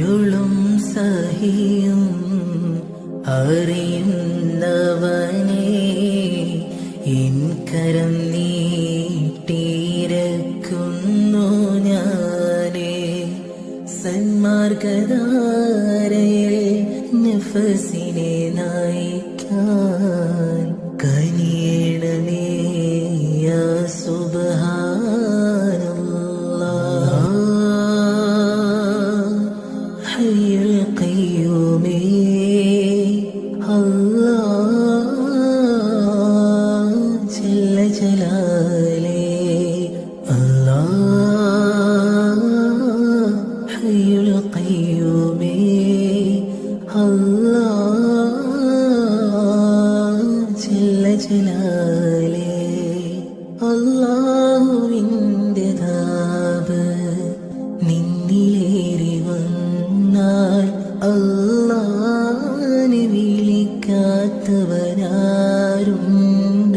പൊരുളും സഹിയും അറിയുന്നവനെ ഇൻകരം നീട്ടിരക്കുന്നു ഞാനേ. സന്മാർഗധാരയിൽ നഫസിനെ നയിക്കാൻ കനിയണമേ യാ الله جل جلالي الله حي القيوم. الله جل جلالي الله من ഇൻ